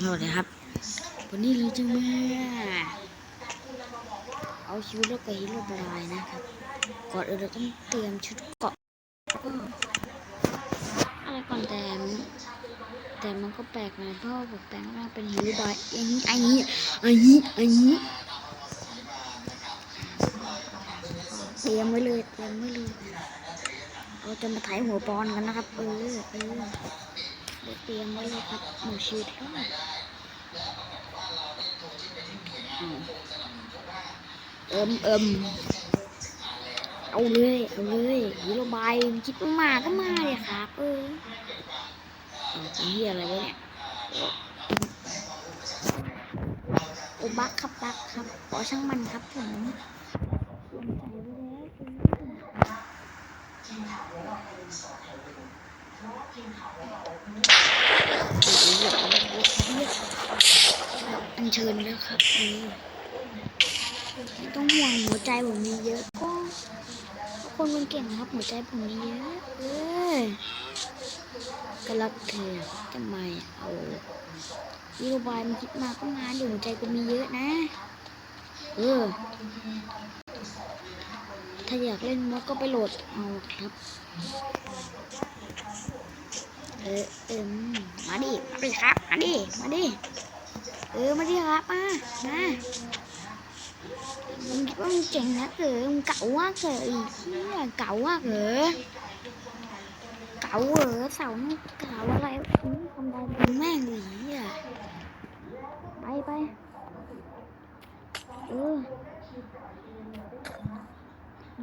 นี่เลยจังแม่เอาชีวิตรอดกับฮีโร่บรายนะครับ ก่อนอื่นเราต้องเตรียมชุดเกาะอะไรก่อนแต่แต่มันก็แปลกหน่อยเพราะผมแปลงร่างเป็นฮีโร่บายอย่างนี้อันนี้อันนี้อันนี้เตรียมไว้เลยเตรียมไว้เลยเราจะมาถ่ายหัวปอนกันนะครับเออเออ เดี๋ยวเตรียมไว้เลยครับหมูชีวิตรอดเอิมเอิมเอาเลยเอาเลยฮีโร่บายคิดมาก็มาเลยครับ เออเอาเป็นเฮียอะไรวะเนี่ยโอบักครับบักครับขอช่างมันครับผม ลงใจไว้แล้วอันเชิญแล้วครับเออไม่ต้องห่วงหัวใจผมมีเยอะก็คนเป็นเก่งครับหัวใจผมมีเยอะเออก็รักเธอทำไมเอาฮีโรบายมันคิดมาก็งานอยู่หัวใจกูมีเยอะนะ เออ ถ้าอยากเล่นมดก็ไปโหลดเอาครับ เออเออมาดิ มาดิครับ มาดิ มาดิ เออ มาดิครับมา มามึงคิดว่ามึงเจ๋งนะเก๋มึงเก๋ามากเลยเนี่ยเก๋ามากเหรอเก๋าเหรอเสาเก๋าอะไรมึงทำได้มึงแม่งหลีอะไปไปเออ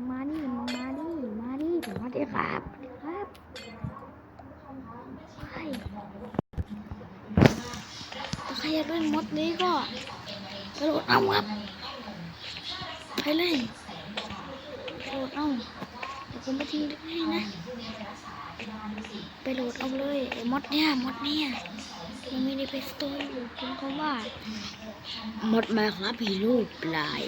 มาดิมึงมาดิมาดิมมาดิครับครับไปถ้าใครอยากเล่นมดนี้ก็กระโดดเอาครับไปเลยโหลดเอาเดี๋ยวผมไปทิ้งให้นะไปโหลดเอาเลยไอ้มดเนี่ยมดเนี่ยยังไม่ได้ไปสตร์อยู่คุณเขาว่ามดมาครับพี่ลูกปลาย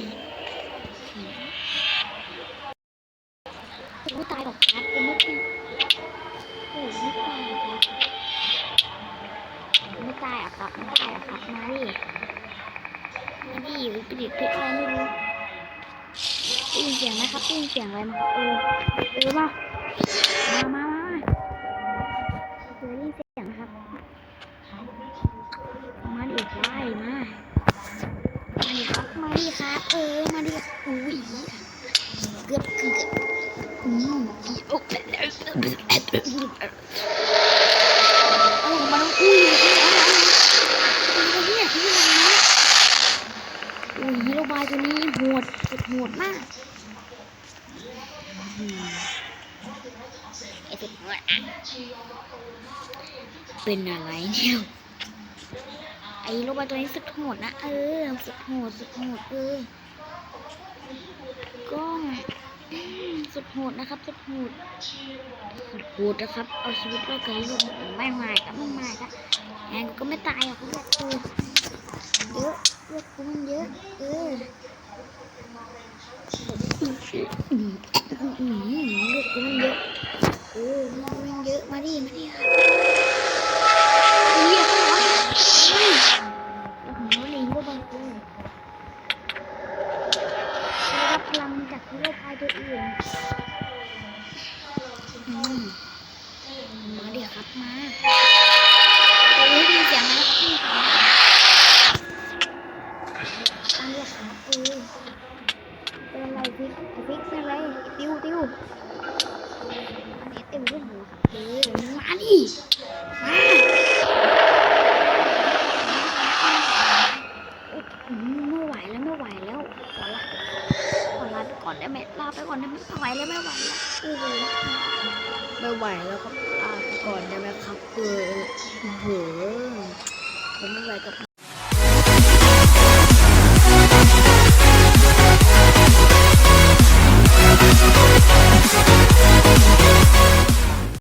มาดิมาดิอุปดิษฐ์เพชรอะไรไม่รู้ได้ยินเสียงไหมครับได้ยินเสียงอะไรไหมครับเออเออมามามามาเออได้ยินเสียงครับมาดิไล่มามาดิครับมาดิครับเออมาดิอุ้ยเกือบเกือบอืมโอ้เอามาแล้วอุ้ยอะไรเนี่ยนี่อะไรนะอุ้ยฮีโร่บายตัวนี้โหดสุดโหดมากไอ้สุดหัวเป็นอะไรเนี่ยไอ้โรบอทตัวนี้สุดโหดนะเออสุดโหดสุดโหดเออก็อืมสุดโหดนะครับ สุดโหดสุดโหดนะครับ เอาชีวิตรอดกับลูกไม่มาก็ไม่มาก็งานกูก็ไม่ตายอะกูเลือกกูเยอะเลือกกูมันเยอะเออ อืมเลือดกูมันเยอะเออเลือดกูมันเยอะมาดิมาดิครับเรียกเขาเรอเฮ้ยแล้วผมก็ลิงก็บังกูได้รับพลังจากฮีโร่พายตัวอื่นอืมมาดิครับมาโอ้ยด้ยินเสียงนะครับได้ยินเสียงนะครับมาดิครับเออเป็นอะไรพิกพิกเป็นอะไร ติวติวอันนี้ติวด้วยมาดิมาไม่ไหวแล้วไม่ไหวแล้วขอลาขอลาไปก่อนได้ไหมลาไปก่อนได้ไหมไม่ไหวแล้วไม่ไหวแล้วโอ้โหไม่ไหวแล้วครับลาไปก่อนได้ไหมครับเออโอ้โหผมไม่ไหวกับ